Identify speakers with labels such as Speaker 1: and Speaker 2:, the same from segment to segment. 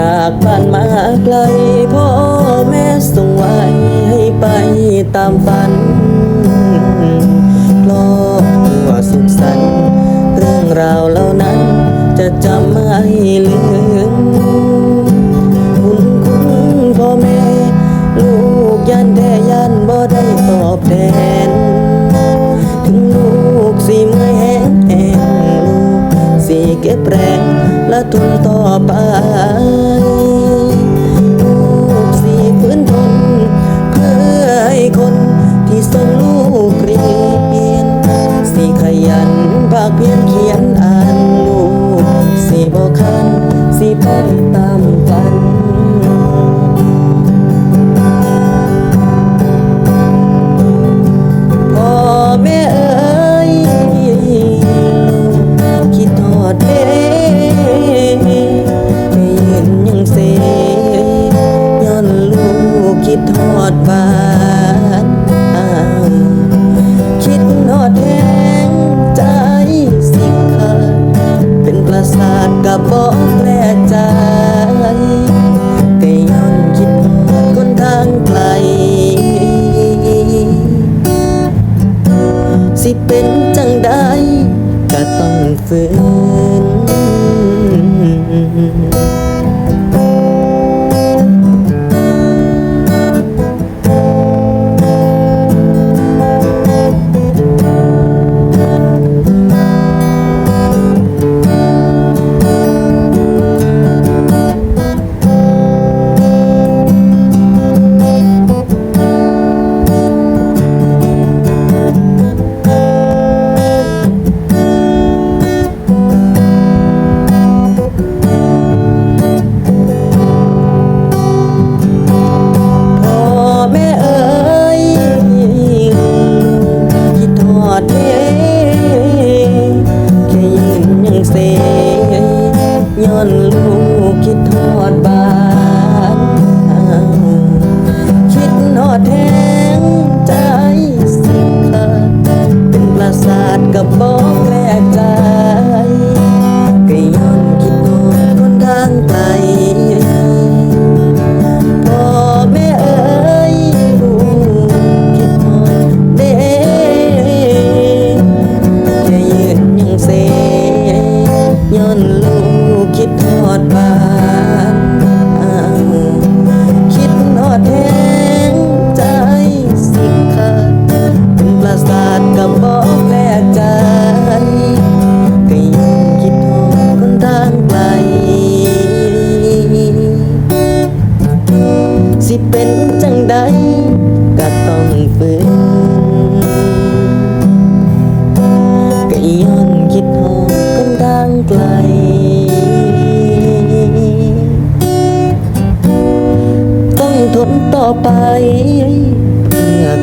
Speaker 1: มาไกลพ่อแม่ส่งไว้ให้ไปตามฝันครอบครัวสุขสันต์เรื่องราวเหล่านั้นจะจำไม่ลืมบุญคุณพ่อแม่ ลูกยันแด่ยันบ่ได้ตอบแทน ถึงลูกสิเมื่อยแห้งแห้งลูกสิเก็บแรงและทุนต่อไป ส่งลูกเรียนสี่ขยันปากเพียนเขียนอ่านลูกสี่บอกคันสิไปตามฝันคิดทอดบ้าน つ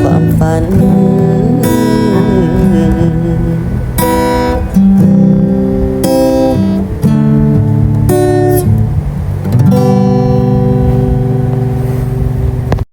Speaker 1: ความฝัน